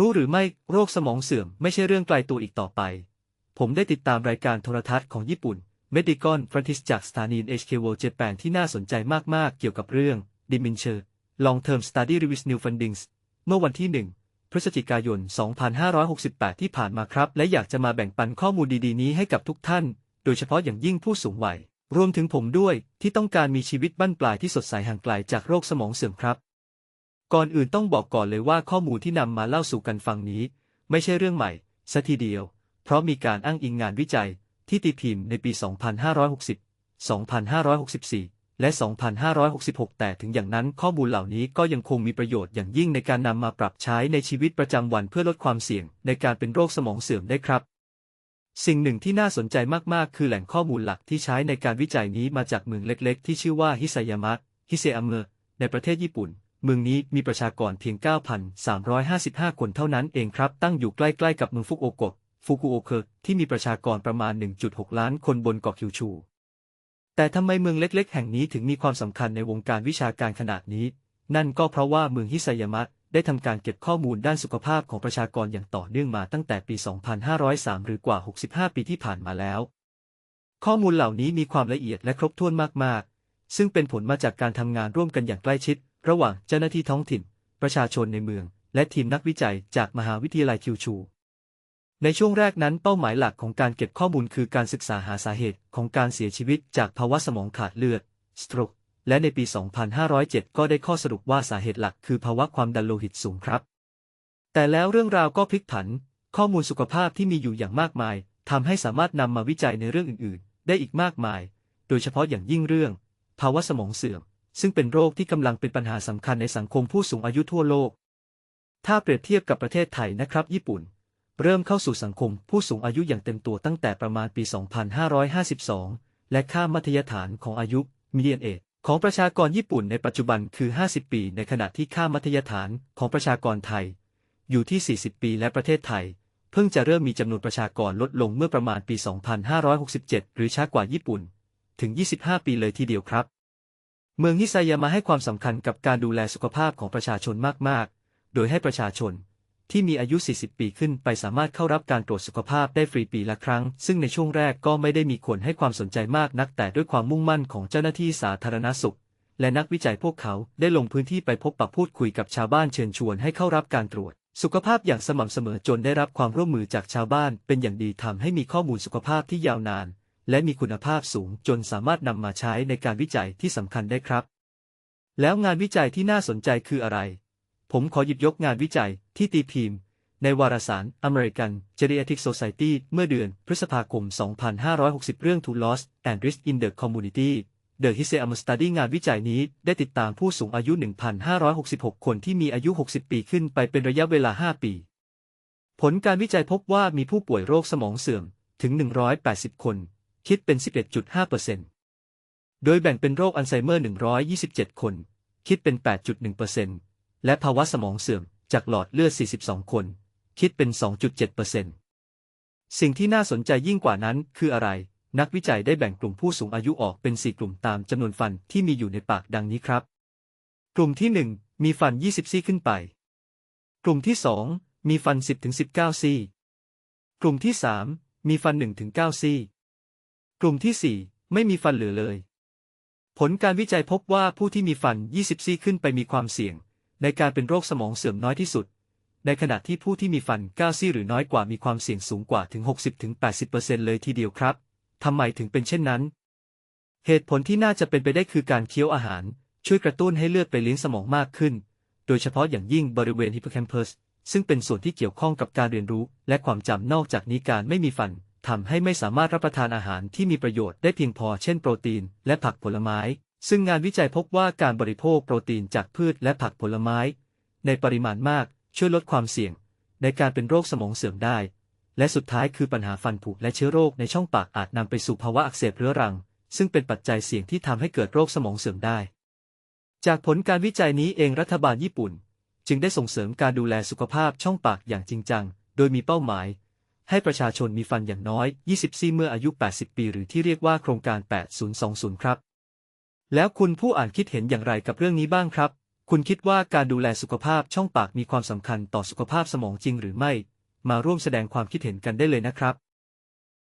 รู้หรือไม่โรคสมองเสื่อมไม่ใช่เรื่องไกลตัวอีกต่อไป ผมได้ติดตามรายการโทรทัศน์ของญี่ปุ่น Medical f r o n t i s จากสถานี HK World Japan ที่น่าสนใจมาก ๆ เกี่ยวกับเรื่อง Dementia Long Term Study Reviews New Fundings เมื่อวันที่ 1 พฤศจิกายน 2568 ที่ผ่านมาครับ และอยากจะมาแบ่งปันข้อมูลดี ๆ นี้ให้กับทุกท่าน โดยเฉพาะอย่างยิ่งผู้สูงวัย รวมถึงผมด้วยที่ต้องการมีชีวิตบั้นปลายที่สดใสห่างไกลจากโรคสมองเสื่อมครับ ก่อนอื่นต้องบอกก่อนเลยว่าข้อมูลที่นำมาเล่าสู่กันฟังนี้ ไม่ใช่เรื่องใหม่ซะทีเดียว เพราะมีการอ้างอิงงานวิจัยที่ตีพิมพ์ในปี 2560 2564 และ 2566 แต่ถึงอย่างนั้นข้อมูลเหล่านี้ก็ยังคงมีประโยชน์อย่างยิ่งในการนำมาปรับใช้ในชีวิตประจำวันเพื่อลดความเสี่ยงในการเป็นโรคสมองเสื่อมได้ครับ สิ่งหนึ่งที่น่าสนใจมากๆ คือแหล่งข้อมูลหลักที่ใช้ในการวิจัยนี้มาจากเมืองเล็ก ๆ ที่ชื่อว่าฮิซายามะ ฮิเซอเมะในประเทศญี่ปุ่น เมืองนี้มีประชากรเพียง 9,355 คนเท่านั้นเองครับ ตั้งอยู่ใกล้ๆกับเมืองฟุกโอกะฟุกุโอเคะที่มีประชากรประมาณ 1.6 ล้านคนบนเกาะคิวชู แต่ทำไมเมืองเล็กๆ แห่งนี้ถึงมีความสำคัญในวงการวิชาการขนาดนี้ นั่นก็เพราะว่าเมืองฮิซายามะได้ทำการเก็บข้อมูลด้านสุขภาพของประชากรอย่างต่อเนื่องมาตั้งแต่ปี 2503 หรือกว่า 65 ปีที่ผ่านมาแล้ว ข้อมูลเหล่านี้มีความละเอียดและครบถ้วนมากๆ ซึ่งเป็นผลมาจากการทำงานร่วมกันอย่างใกล้ชิด ระหว่างเจ้าหน้าที่ท้องถิ่น ประชาชนในเมือง และทีมนักวิจัยจากมหาวิทยาลัยคิวชู ในช่วงแรกนั้นเป้าหมายหลักของการเก็บข้อมูลคือการศึกษาหาสาเหตุของการเสียชีวิตจากภาวะสมองขาดเลือด stroke และในปี 2507 ก็ได้ข้อสรุปว่าสาเหตุหลักคือภาวะความดันโลหิตสูงครับ แต่แล้วเรื่องราวก็พลิกผัน ข้อมูลสุขภาพที่มีอยู่อย่างมากมายทำให้สามารถนำมาวิจัยในเรื่องอื่น ๆ ได้อีกมากมาย โดยเฉพาะอย่างยิ่งเรื่อง ภาวะสมองเสื่อม ซึ่งเป็นโรคที่กำลังเป็นปัญหาสำคัญในสังคมผู้สูงอายุทั่วโลก ถ้าเปรียบเทียบกับประเทศไทยนะครับ ญี่ปุ่น เริ่มเข้าสู่สังคมผู้สูงอายุอย่างเต็มตัวตั้งแต่ประมาณปี 2552 และค่ามัธยฐานของอายุ median age ของประชากรญี่ปุ่นในปัจจุบันคือ 50 ปี ในขณะที่ค่ามัธยฐานของประชากรไทย อยู่ที่ 40 ปีและประเทศไทย เพิ่งจะเริ่มมีจำนวนประชากรลดลงเมื่อประมาณปี 2567 หรือช้ากว่าญี่ปุ่น ถึง 25 ปีเลยทีเดียวครับ เมืองฮิซายามะให้ความสำคัญกับการดูแลสุขภาพของประชาชนมาก ๆ โดยให้ประชาชนที่มีอายุ 40 ปีขึ้นไปสามารถเข้ารับการตรวจสุขภาพได้ฟรีปีละครั้ง ซึ่งในช่วงแรกก็ไม่ได้มีคนให้ความสนใจมากนัก แต่ด้วยความมุ่งมั่นของเจ้าหน้าที่สาธารณสุข และนักวิจัยพวกเขาได้ลงพื้นที่ไปพบปะพูดคุยกับชาวบ้านเชิญชวนให้เข้ารับการตรวจ สุขภาพอย่างสม่ำเสมอจนได้รับความร่วมมือจากชาวบ้าน เป็นอย่างดีทำให้มีข้อมูลสุขภาพที่ยาวนาน และมีคุณภาพสูงจนสามารถนำมาใช้ในการวิจัยที่สำคัญได้ครับ แล้วงานวิจัยที่น่าสนใจคืออะไร ผมขอหยิบยกงานวิจัยที่ตีพิมพ์ ในวารสาร American Geriatric Society เมื่อเดือนพฤษภาคม 2560 เรื่อง To Loss and Risk in the Community The h i s e a m Study งานวิจัยนี้ได้ติดตามผู้สูงอายุ 1,566 คนที่มีอายุ 60 ปีขึ้นไปเป็นระยะเวลา 5 ปี ผลการวิจัยพบว่ามีผู้ป่วยโรคสมองเสื่อมถึง 180 คน คิดเป็น 11.5%โดยแบ่งเป็นโรคอัลไซเมอร์ 127 คน คิดเป็น 8.1%และภาวะสมองเสื่อมจากหลอดเลือด 42 คน คิดเป็น 2.7%สิ่งที่น่าสนใจยิ่งกว่านั้นคืออะไร นักวิจัยได้แบ่งกลุ่มผู้สูงอายุออกเป็น 4 กลุ่มตามจำนวนฟันที่มีอยู่ในปากดังนี้ครับ กลุ่มที่ 1 มีฟัน 20 ซี่ขึ้นไป กลุ่มที่ 2 มีฟัน 10-19 ซี่ กลุ่มที่ 3 มีฟัน 1-9 ซี่ กลุ่มที่ 4 ไม่มีฟันเหลือเลย ผลการวิจัยพบว่าผู้ที่มีฟัน 20 ซี่ขึ้นไปมีความเสี่ยง ในการเป็นโรคสมองเสื่อมน้อยที่สุด ในขณะที่ผู้ที่มีฟัน 9 ซี่หรือน้อยกว่ามีความเสี่ยงสูงกว่าถึง 60-80%เลยทีเดียวครับ ทำไมถึงเป็นเช่นนั้น เหตุผลที่น่าจะเป็นไปได้คือการเคี้ยวอาหาร ช่วยกระตุ้นให้เลือดไปเลี้ยงสมองมากขึ้น โดยเฉพาะอย่างยิ่งบริเวณฮิปโปแคมปัสซึ่งเป็นส่วนที่เกี่ยวข้องกับการเรียนรู้และความจำนอกจากนี้การไม่มีฟัน ทำให้ไม่สามารถรับประทานอาหารที่มีประโยชน์ได้เพียงพอเช่นโปรตีนและผักผลไม้ ซึ่งงานวิจัยพบว่าการบริโภคโปรตีนจากพืชและผักผลไม้ ในปริมาณมากช่วยลดความเสี่ยง ในการเป็นโรคสมองเสื่อมได้ และสุดท้ายคือปัญหาฟันผุและเชื้อโรคในช่องปากอาจนำไปสู่ภาวะอักเสบเรื้อรัง ซึ่งเป็นปัจจัยเสี่ยงที่ทำให้เกิดโรคสมองเสื่อมได้ จากผลการวิจัยนี้เองรัฐบาลญี่ปุ่น จึงได้ส่งเสริมการดูแลสุขภาพช่องปากอย่างจริงจัง โดยมีเป้าหมาย ให้ประชาชนมีฟันอย่างน้อย 20 ซี่เมื่ออายุ 80 ปี หรือที่เรียกว่าโครงการ 8020 ครับ แล้วคุณผู้อ่านคิดเห็นอย่างไรกับเรื่องนี้บ้างครับ คุณคิดว่าการดูแลสุขภาพช่องปากมีความสำคัญต่อสุขภาพสมองจริงหรือไม่ มาร่วมแสดงความคิดเห็นกันได้เลยนะครับ